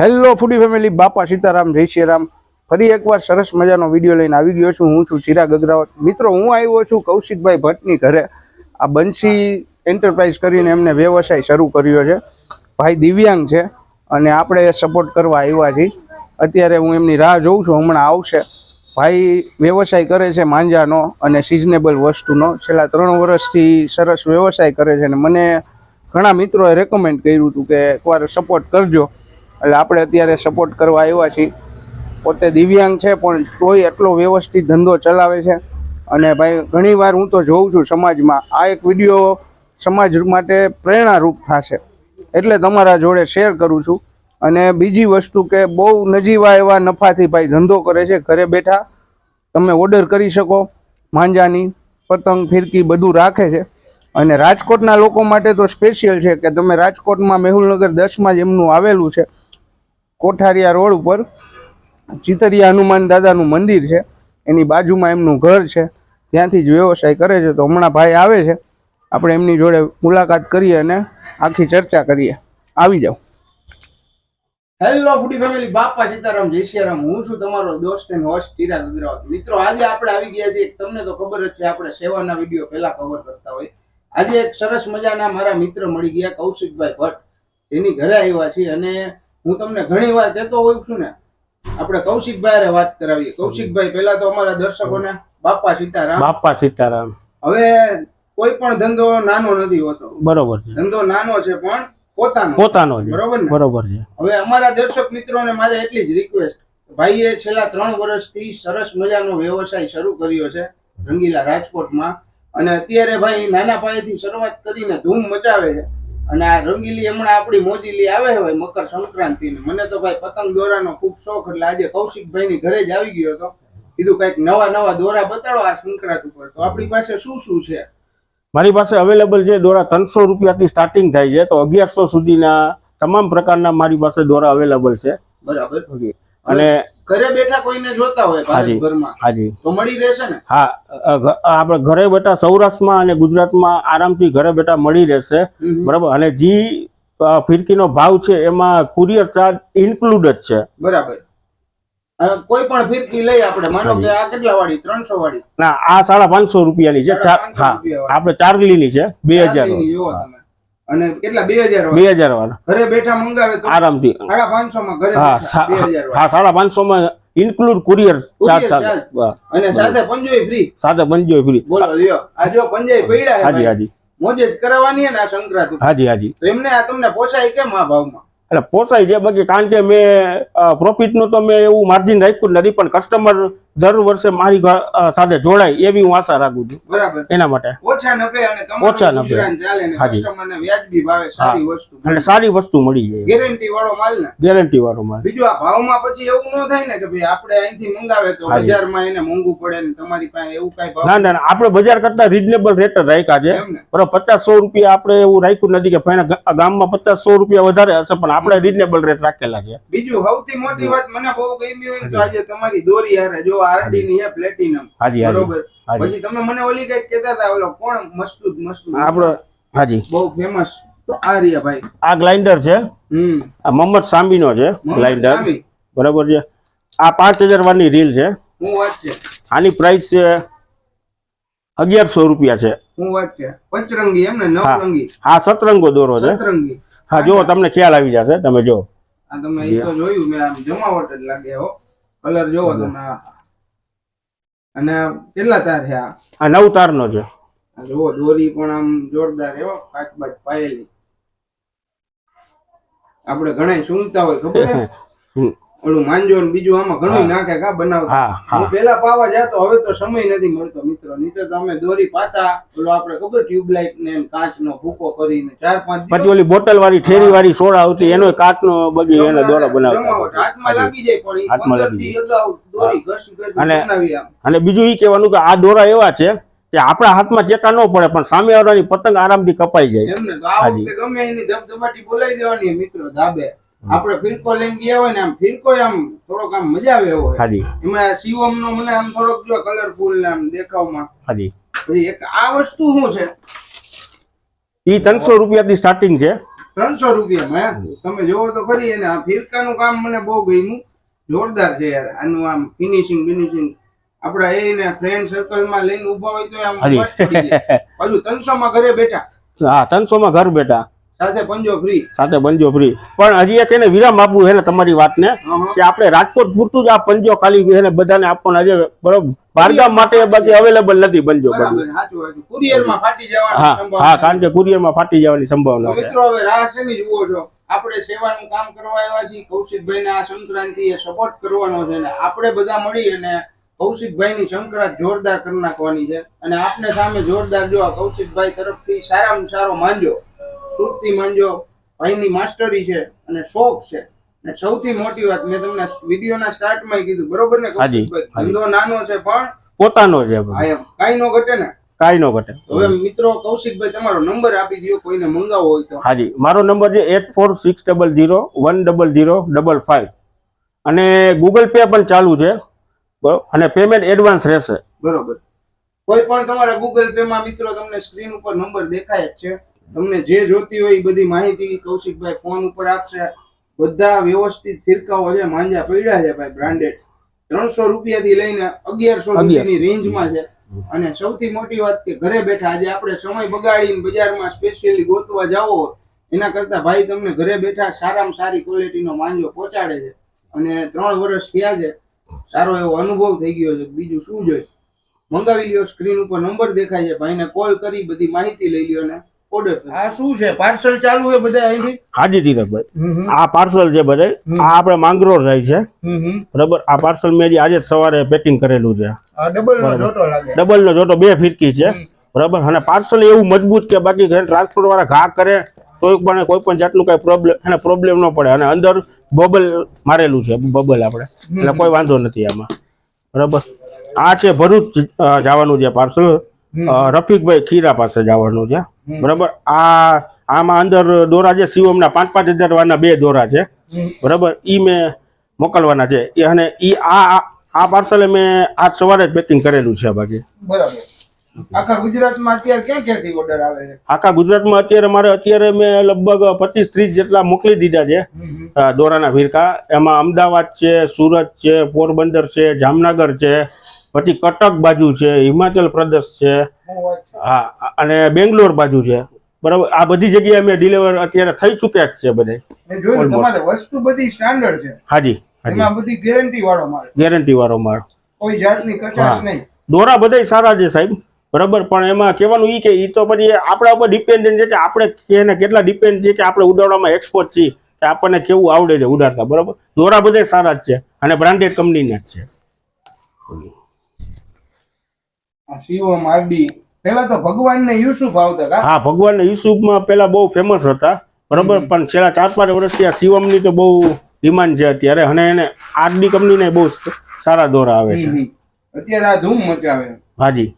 Hello ફૂડી family બાપા સીતારામ, જય શ્રીરામ. ફરી એકવાર સરસ મજાનો વીડિયો લઈને આવી ગયો છું. હું છું ચિરાગ અગ્રાવત મિત્રો, હું આવ્યો છું કૌશિકભાઈ ભટ્ટની ઘરે. આ બંશી એન્ટરપ્રાઇઝ કરીને એમને વ્યવસાય શરૂ કર્યો છે. ભાઈ દિવ્યાંગ છે અને આપણે સપોર્ટ કરવા આવ્યા છીએ. અત્યારે હું એમની રાહ જોઉં છું. હમણાં આવશે. ભાઈ વ્યવસાય કરે છે માંજાનો અને સિઝનેબલ વસ્તુનો. છેલ્લા ત્રણ વર્ષથી સરસ વ્યવસાય કરે છે અને મને ઘણા મિત્રોએ રેકમેન્ડ કર્યું હતું કે એકવાર સપોર્ટ કરજો. એટલે આપણે અત્યારે સપોર્ટ કરવા આવ્યા છીએ. પોતે દિવ્યાંગ છે, પણ તોય એટલો વ્યવસ્થિત ધંધો ચલાવે છે. અને ભાઈ, ઘણીવાર હું તો જોઉં છું સમાજમાં, આ એક વીડિયો સમાજ માટે પ્રેરણારૂપ થશે. એટલે તમારા જોડે શેર કરું છું. અને બીજી વસ્તુ કે બહુ નજીવા એવા નફાથી ભાઈ ધંધો કરે છે, ઘરે બેઠા તમે ઓર્ડર કરી શકો. માંજાની, પતંગ, ફિરકી બધું રાખે છે. અને રાજકોટના લોકો માટે તો સ્પેશિયલ છે કે તમે રાજકોટમાં મેહુલનગર દસમાં જ એમનું આવેલું છે. કોઠારિયા રોડ ઉપર ચિતરિયા હનુમાન દાદાનું મંદિર છે. એની બાજુમાં એમનું ઘર છે. ત્યાંથી જ વ્યવસાય કરે છે. તો હમણાં ભાઈ આવે છે. આપણે એમની જોડે મુલાકાત કરીએ અને આખી ચર્ચા કરીએ. આવી જાઓ. હેલો ફૂડી ફેમિલી બાપા સીતારામ, જય હું છું તમારો દોસ્ત અને હોસ્ટ ટીરા ગુજરાત મિત્રો, આજે આપણે આવી ગયા છીએ. તમને તો ખબર જ છે, આપણે સેવાના વીડિયો પહેલા કવર કરતા હોય. આજે એક સરસ મજાના મારા મિત્ર મળી ગયા, કૌશિકભાઈ ભટ્ટ. જેની ઘરે આવ્યા છીએ અને હું તમને ઘણી વાર કહેતો હોઉં છું ને આપણે કૌશિકભાઈ વાત કરાવીએ. કૌશિકભાઈ પહેલા તો અમારા દર્શકોને બાપા સીતારામ. બાપા સીતારામ. હવે કોઈ પણ ધંધો નાનો નથી હોતો. બરોબર છે. ધંધો નાનો છે પણ પોતાનો. પોતાનો છે. બરોબર ને? બરોબર છે. હવે અમારા દર્શક મિત્રોને મારે એટલી જ રિક્વેસ્ટ ભાઈએ છેલ્લા ત્રણ વર્ષથી સરસ મજાનો વ્યવસાય શરૂ કર્યો છે રંગીલા રાજકોટમાં. અને અત્યારે ભાઈ નાના પાયેથી શરૂઆત કરીને ધૂમ મચાવે છે. અને આ રંગીલી હમણાં આપણી મોજીલી આવે છે ભાઈ મકર સંક્રાંતિ મને તો ભાઈ પતંગ દોરાનો ખૂબ શોખ એટલે આજે કૌશિકભાઈની ઘરે જ આવી ગયો હતો. કીધું કંઈક નવા નવા દોરા બતાડો આ સંક્રાંત ઉપર. તો આપણી પાસે શું શું છે? મારી પાસે અવેલેબલ છે દોરા ત્રણસો રૂપિયાથી સ્ટાર્ટિંગ થાય છે તો અગિયારસો સુધીના તમામ પ્રકારના મારી પાસે દોરા અવેલેબલ છે. બરાબર. અને ઘરે બેઠા કોઈને જોતા હોય. ભારતભરમાં હાજી. તો મળી રહેશે ને? હા આપણે ઘરે બેઠા સૌરાષ્ટ્રમાં અને ગુજરાતમાં આરામથી ઘરે બેઠા મળી રહેશે બરાબર? અને જી ફિરકીનો ભાવ છે એમાં કુરિયર ચાર્જ ઇન્ક્લુડ જ છે. બરાબર. કોઈ પણ ફિરકી લઈ આપણે માનો કે આ કેટલા વાળી ત્રણસો વાળી? ના આ સાડા પાંચસો રૂપિયાની છે હા આપણે ચાર્લીની છે બે હજાર અને કેટલા? બે હજાર બે હજાર વાળા. ઘરે બેઠા મંગાવે તો? આરામથી. સાડા પાંચસો માં ઘરે હા બેઠા બે હજાર સા- હા સાડા પાંચસો માં ઇન્ક્લુડ કુરિયર ચાર્જ સાથે અને સાથે પંજોય ફ્રી સાથે પંજો ફ્રી બોલો લ્યો. આ જો પંજાય પડ્યા છે હાજી. હાજી. મોજે જ કરાવવાની ને આ સંક્રાંતિ. હાજી હાજી. તો એમને આ તમને પોસાય કેમ આ ભાવમાં? એટલે પોસાય છે બાકી કારણ કે મેં પ્રોફિટનું તો મેં એવું માર્જિન રાખ્યું નથી પણ કસ્ટમર દર વર્ષે મારી સાથે જોડાય એવી હું આશા રાખું છું. બરાબર. એના માટે. ઓછા નફે અને ઓછા નફે. ગુજરાન ચાલે ને હાજી. કસ્ટમરને વ્યાજબી ભાવે સારી વસ્તુ. અને સારી વસ્તુ મળી જાય. ગેરંટી વાળો માલ ને. ગેરંટી વાળો માલ. બીજું આ ભાવમાં પછી એવું ન થાય ને કે ભાઈ આપણે અહીંથી મંગાવે તો બજારમાં એને મોંઘું પડે ને તમારી પાસે એવું કઈ ભાવ ના ના આપણે બજાર કરતા રીઝનેબલ રેટ જ રાખ્યા છે. બરાબર પચાસ સો રૂપિયા આપણે એવું રાખ્યું નથી કે ભાઈ ગામમાં પચાસ સો રૂપિયા વધારે હશે પણ આપણે રીઝનેબલ રેટ રાખેલા છે. બીજું સૌથી મોટી વાત મને બહુ ગમી હોય તો આજે તમારી દોરી હારે જો આરડી ની હે પ્લેટિનમ હાજી બરોબર. પછી તમે મને ઓલી કંઈક કહેતા હતા ઓલો કોણ? મસ્તુદ મસ્તુદ આપણે હાજી. બહુ ફેમસ આ રહ્યા ભાઈ. આ ગ્લાઇન્ડર છે. હમ. આ મોહમ્મદ સામીનો છે ગ્લાઇન્ડર. બરોબર છે. આ પાંચ હજાર વારની રીલ છે. હું વાત છે. આની પ્રાઇસ છે અગિયારસો રૂપિયા છે. હું વાત છે. પંચરંગી એમ ને. નવરંગી. હા. સતરંગો દોરો છે. સતરંગી. હા જો તમને ખ્યાલ આવી જશે તમે જો આ તમે એ તો જોયું મેં આમ જમાવટ જ લાગે હો. કલર જોવો તમે. અને કેટલા તાર છે આ? આ નવ તારનો છે. આ જુઓ દોરી પણ આમ જોરદાર એવો કાચ બાચ પાયેલી. આપણે ઘણા સૂંઘતા હોય ખબર. ઓલું માંજો ને બીજું આમાં ઘણું નાખે કા બનાવતા. હું પેલા પાવા જાતો હવે તો સમય નથી મળતો મિત્રો. નહીતર તો અમે દોરી પાતા ઓલો આપણે ખબર ટ્યુબલાઇટ ને કાચનો ભૂકો કરીને ચાર પાંચ પછી ઓલી બોટલ વાળી ઠેરી વાળી સોડા આવતી એનો કાચનો બગી એનો દોરા બનાવતા હાથમાં લાગી જાય પણ હાથમાં લાગી દોરી ઘસી અને- અને બીજું એ કહેવાનું કે આ દોરા એવા છે કે આપણા હાથમાં ચેકા ન પડે પણ સામે વાળાની પતંગ આરામથી કપાઈ જાય. એમને તો આ વખતે ગમે એની ધબધબાટી બોલાવી દેવાની મિત્રો ધાબે. આપણે ફિરકો લઈને ગયા હોય ને આમ ફિરકો આમ થોડોક આમ મજા આવે એવો. હાજી. એમાં શિવમ નો મને આમ થોડોક જો કલરફુલ આમ દેખાવમાં. હાજી. પછી એક આ વસ્તુ શું છે? એ ત્રણસો રૂપિયાથી સ્ટાર્ટિંગ છે. ત્રણસો રૂપિયામાં તમે જોવો તો ખરી એને આ ફિરકાનું કામ મને બહુ ગમ્યું. જોરદાર છે યાર આનું આમ ફિનિશિંગ ફિનિશિંગ આપડા એને ફ્રેન્ડ સર્કલમાં લઈને ઊભા હોય તો આમ. હજુ. ત્રણસો માં ઘરે બેઠા. હા ત્રણસો માં ઘર બેઠા. સાથે પંજો ફ્રી સાથે પંજો ફ્રી પણ હજી એક એને વિરામ આપવું છે ને તમારી વાતને કે આપણે રાજકોટ પૂરતું જ આ પંજો ખાલી છે ને બધાને આપવાના આજે બરોબર બારગામ માટે બાકી અવેલેબલ નથી પંજો હા હા કારણ કે કુરિયરમાં ફાટી જવાની સંભાવના છે. મિત્રો હવે રાહ શેની જુઓ છો. આપણે સેવાનું કામ કરવા આવ્યા છીએ. કૌશિકભાઈ આ સંક્રાંતિ એ સપોર્ટ કરવાનો છે ને આપણે બધા મળી અને કૌશિકભાઈ ની સંક્રાંત જોરદાર કરી નાખવાની છે. અને આપને સામે જોરદાર જો કૌશિકભાઈ તરફથી સારામાં સારો માંજો. સુરતી માંજો ભાઈની માસ્ટરી છે અને શોખ છે. અને સૌથી મોટી વાત મેં તમને વિડીયોના સ્ટાર્ટમાં કીધું બરોબર ને? હાજી. ધંધો નાનો છે પણ પોતાનો છે કાંઈ નો ઘટે ને? કાંઈ નો ઘટે. હવે મિત્રો કૌશિકભાઈ તમારો નંબર આપી દો કોઈને મંગાવવો હોય તો. હાજી મારો નંબર છે eight four six double zero one double zero double five અને ગૂગલ પે પણ ચાલુ છે બરોબર અને પેમેન્ટ એડવાન્સ રહેશે. બરોબર. કોઈ પણ તમારા ગૂગલ પે માં મિત્રો તમને સ્ક્રીન ઉપર નંબર દેખાય જ છે. તમને જે જોતી હોય એ બધી માહિતી કૌશિકભાઈ ફોન ઉપર આપશે. બધા વ્યવસ્થિત ફિરકાઓ છે માંજા પડ્યા છે ભાઈ બ્રાન્ડેડ ત્રણસો રૂપિયા થી લઈને અગિયારસો રૂપિયાની રેન્જમાં છે. અને સૌથી મોટી વાત કે ઘરે બેઠા આજે આપણે સમય બગાડીને બજારમાં સ્પેશિયલી ગોતવા જાવો એના કરતા ભાઈ તમને ઘરે બેઠા સારામાં સારી ક્વોલિટીનો માંજો પહોંચાડે છે. અને ત્રણ વર્ષ થયા છે. સારો એવો અનુભવ થઈ ગયો છે. બીજું શું જોઈએ? મંગાવી લ્યો સ્ક્રીન ઉપર નંબર દેખાય છે. ભાઈને કોલ કરી બધી માહિતી લઈ લ્યો ને. આ શું છે? પાર્સલ ચાલુ છે બધા અહીંથી? હાજી ધીરજભાઈ આ પાર્સલ છે બધે. આ આપણે માંગરોળ જાય છે. બરાબર? આ પાર્સલ મેં આજે જ સવારે પેકિંગ કરેલું છે. આ ડબલ નો જોટો લાગે. ડબલ નો જોતો બે ફિરકી છે. બરાબર? અને પાર્સલ એવું મજબૂત કે બાકી ઘરે ટ્રાન્સપોર્ટ વાળા ઘા કરે તો પણ કોઈ પણ જાતનું કઈ પ્રોબ્લેમ એને પ્રોબ્લેમ ન પડે. અને અંદર બબલ મારેલું છે બબલ આપણે. એટલે કોઈ વાંધો નથી આમાં. બરાબર? આ છે ભરૂચ જવાનું છે પાર્સલ રફીકભાઈ ખીરા પાસે જવાનું છે. બરાબર? આ આમાં અંદર દોરા છે શિવમના પાંચ પાંચ હજાર વાળા બે દોરા છે. બરાબર? ઈ મેં મોકલવાના છે. અને ઈ આ આ- પાર્સલે મેં આજ સવારે જ પેકિંગ કરેલું છે બાકી. બરાબર. આખા ગુજરાતમાં અત્યારે ક્યાં ક્યાંથી ઓર્ડર આવે છે? આખા ગુજરાતમાં અત્યારે મારે અત્યારે મેં લગભગ પચીસ ત્રીસ જેટલા મોકલી દીધા છે. દોરાના વીરકા એમાં અમદાવાદ છે સુરત છે પોરબંદર છે જામનગર છે પછી કટક બાજુ છે હિમાચલ પ્રદેશ છે? હા અને બેંગ્લોર બાજુ છે. બરાબર? આ બધી જગ્યાએ મેં ડિલિવર અત્યારે થઈ ચૂક્યા જ છે બધે વસ્તુ બધી સ્ટાન્ડર્ડ છે. હાજી એમાં બધી ગેરંટી વાળો માલ. ગેરંટી વાળો માળ કોઈ જાતની કચાશ. નહીં. દોરા બધાય સારા છે સાહેબ. બરાબર? પણ એમાં કહેવાનું એ કે એ તો પછી આપણા ઉપર ડિપેન્ડન્ટ છે કે આપણે એને કેટલા ડિપેન્ડ છે કે આપણે ઉડાડવામાં એક્સપોર્ટ છીએ કે આપણને કેવું આવડે છે ઉડાડતા. બરાબર? દોરા બધાય સારા જ છે અને બ્રાન્ડેડ કંપનીના જ છે. પેલા તો ભગવાન યુસુફ આવતા કા હા ભગવાન યુસુફમાં પેલા બહુ ફેમસ હતા. બરાબર? પણ છેલ્લા ચાર પાંચ વર્ષથી આ શિવમની તો બહુ ડિમાન્ડ છે અત્યારે. અને એને આરડી કંપનીને બહુ સારા દોરા આવે છે. અત્યારે આ ધૂમ મચાવે. હાજી.